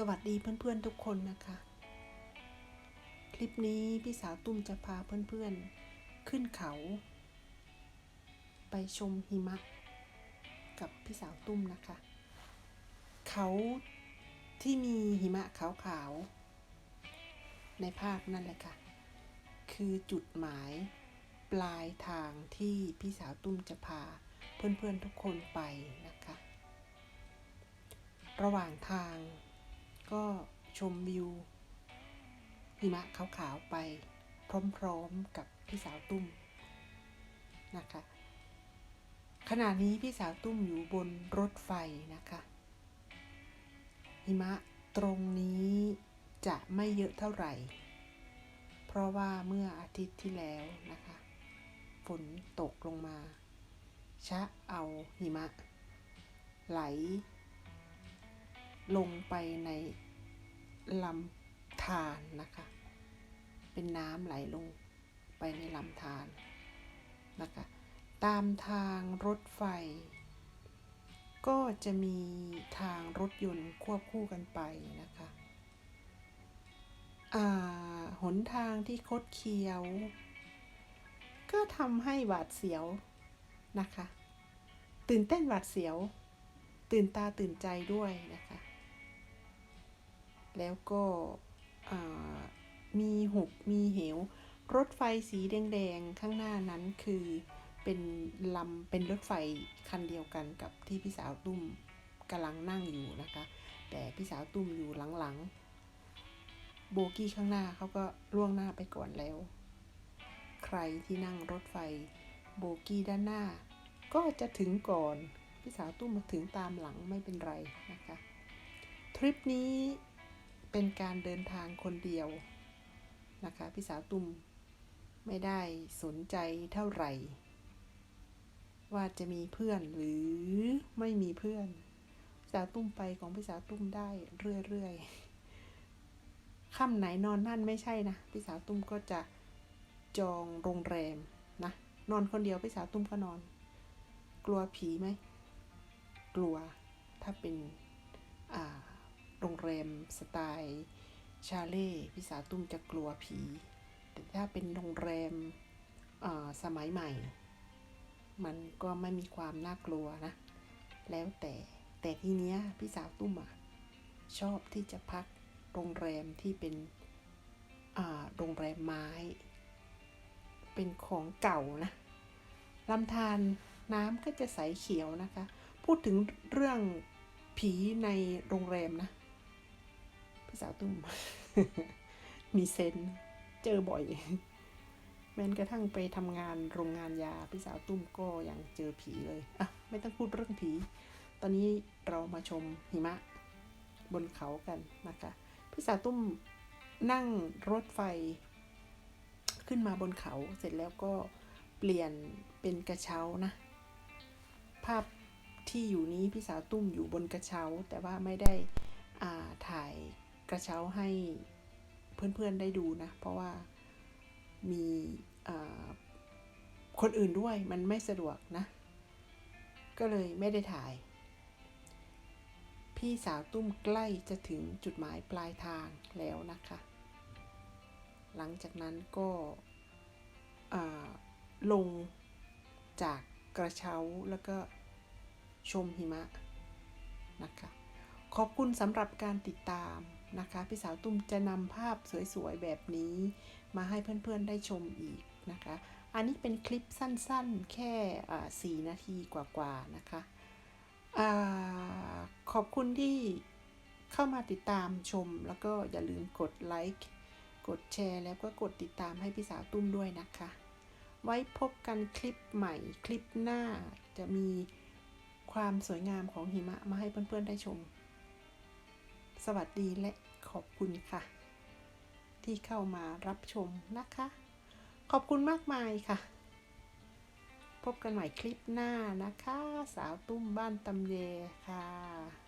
สวัสดีเพื่อนๆทุกคนนะคะ คลิปนี้พี่สาวตุ้มจะพาเพื่อนๆขึ้นเขา ไปชมหิมะ กับพี่สาวตุ้มนะคะ เขาที่มีหิมะขาวๆ ในภาพนั่นแหละค่ะ คือจุดหมายปลายทางที่พี่สาวตุ้มจะพาเพื่อนๆทุกคนไปนะคะ ระหว่างทาง ก็ชมวิวหิมะขาวๆไปพร้อมๆกับพี่สาวตุ้มนะคะขณะนี้พี่สาวตุ้มอยู่บนรถไฟนะคะหิมะตรงนี้จะไม่เยอะเท่าไหร่ เพราะว่าเมื่ออาทิตย์ที่แล้วนะคะ ฝนตกลงมา ชะเอาหิมะ ไหล ลงไปในลำธารนะคะ เป็นน้ำไหลลงไปในลำธารนะคะ ตามทางรถไฟ ก็จะมีทางรถยนต์ควบคู่กันไปนะคะหนทางที่คดเคี้ยว ก็ทำให้หวาดเสียวนะคะ ตื่นเต้นหวาดเสียว ตื่นตาตื่นใจด้วยนะคะ แล้วก็มีหุบมีเหว รถไฟสีแดงๆ ข้างหน้านั้นคือเป็นลำเป็นรถไฟคันเดียวกันกับที่พี่สาวตุ้มกำลังนั่งอยู่นะคะ แต่พี่สาวตุ้มอยู่หลังๆ โบกี้ข้างหน้าเขาก็ล่วงหน้าไปก่อนแล้ว ใครที่นั่งรถไฟโบกี้ด้านหน้า ก็จะถึงก่อน พี่สาวตุ้มมาถึงตามหลังไม่เป็นไรนะคะ ทริปนี้ เป็นการเดินทางคนเดียวนะคะพี่สาวตุ้มไม่ได้สนใจเท่าไหร่ ว่าจะมีเพื่อนหรือไม่มีเพื่อน สาวตุ้มไปของพี่สาวตุ้มได้เรื่อยๆค่ำไหนนอนนั่นไม่ใช่นะพี่สาวตุ้มก็จะจองโรงแรมนะนอนคนเดียวพี่สาวตุ้มก็นอน กลัวผีไหมกลัวถ้าเป็นอ่า โรงแรมสไตล์ชาเล่พี่สาวตุ้มจะกลัวผี แต่ถ้าเป็นโรงแรมสมัยใหม่ มันก็ไม่มีความน่ากลัวนะ แล้วแต่แต่ทีเนี้ยพี่สาวตุ้มอะชอบที่จะพักโรงแรมที่เป็นโรงแรมไม้ เป็นของเก่านะลำธารน้ำก็จะใสเขียวนะคะ พูดถึงเรื่องผีในโรงแรมนะ สาวตุ้ม มีเซนเจอบ่อย แม้กระทั่งไปทำงานโรงงานยาพี่สาวตุ้มก็ยังเจอผีเลย อะ ไม่ต้องพูดเรื่องผี ตอนนี้เรามาชมหิมะบนเขากันนะคะพี่สาวตุ้มนั่งรถไฟขึ้นมาบนเขาเสร็จแล้วก็เปลี่ยนเป็นกระเช้านะ ภาพที่อยู่นี้พี่สาวตุ้มอยู่บนกระเช้า แต่ว่าไม่ได้อ่าถ่าย กระเช้าให้เพื่อนๆได้ดูนะ เพราะว่ามีคนอื่นด้วยมันไม่สะดวกนะ ก็เลยไม่ได้ถ่าย พี่สาวตุ้มใกล้จะถึงจุดหมายปลายทางแล้วนะคะ หลังจากนั้นก็ลงจากกระเช้าแล้วก็ชมหิมะนะคะ ขอบคุณสำหรับการติดตาม นะคะ พี่สาวตุ้มจะนำภาพสวยๆ แบบนี้ มาให้เพื่อนๆได้ชมอีกนะคะ อันนี้เป็นคลิปสั้นๆ แค่สี่นาทีกว่าๆ นะคะอขอบคุณที่เข้ามาติดตามชม แล้วก็อย่าลืมกดไลค์ กดแชร์ แล้วก็กดติดตามให้พี่สาวตุ้มด้วยนะคะ ไว้พบกันคลิปใหม่คลิปหน้าจะมีความสวยงามของหิมะมาให้เพื่อนๆ ได้ชม สวัสดีและขอบคุณค่ะ ที่เข้ามารับชมนะคะ ขอบคุณมากมายค่ะ พบกันใหม่คลิปหน้านะคะ สาวตุ้มบ้านตำเยค่ะ